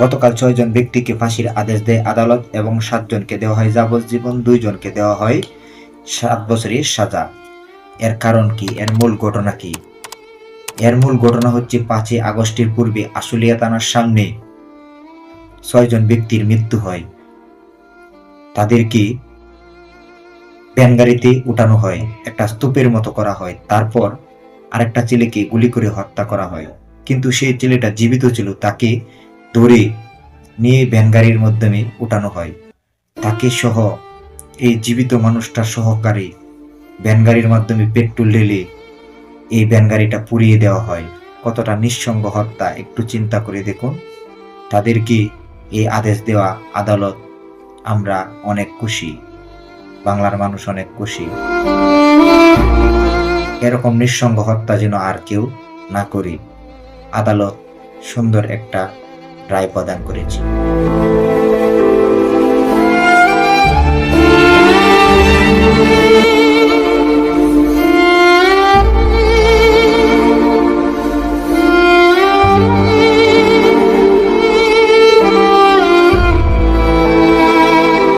গতকাল ছয়জন ব্যক্তিকে ফাঁসির আদেশ দেয় আদালত এবং সাতজনকে দেওয়া হয় যাবজ্জীবন, দুইজনকে দেওয়া হয় সাত বছরের সাজা। এর কারণ কি? এর মূল ঘটনা কি? এর মূল ঘটনা হচ্ছে পাঁচই আগস্টের পূর্বে আশুলিয়া থানার সামনে ছয়জন ব্যক্তির মৃত্যু হয়। তাদেরকে ভ্যানগাড়িতে উঠানো হয়, একটা স্তূপের মতো করা হয়, তারপর আরেকটা ছেলেকে গুলি করে হত্যা করা হয়। কিন্তু সেই ছেলেটা জীবিত ছিল, তাকে ধরে নিয়ে ভ্যানগাড়ির মাধ্যমে উঠানো হয়। তাকে সহ এই জীবিত মানুষটা সহকারে ভ্যানগাড়ির মাধ্যমে পেট্রোল ঢেলে এই ভ্যানগাড়িটা পুড়িয়ে দেওয়া হয়। কতটা নিঃসঙ্গ হত্যা একটু চিন্তা করে দেখুন। তাদেরকে এই আদেশ দেওয়া আদালত আমরা অনেক খুশি। বাংলার মানুষ অনেক খুশি। এরকম নিঃসঙ্গ হত্যা যেন আর কেউ না করি। আদালত সুন্দর একটা রায় প্রদান করেছে।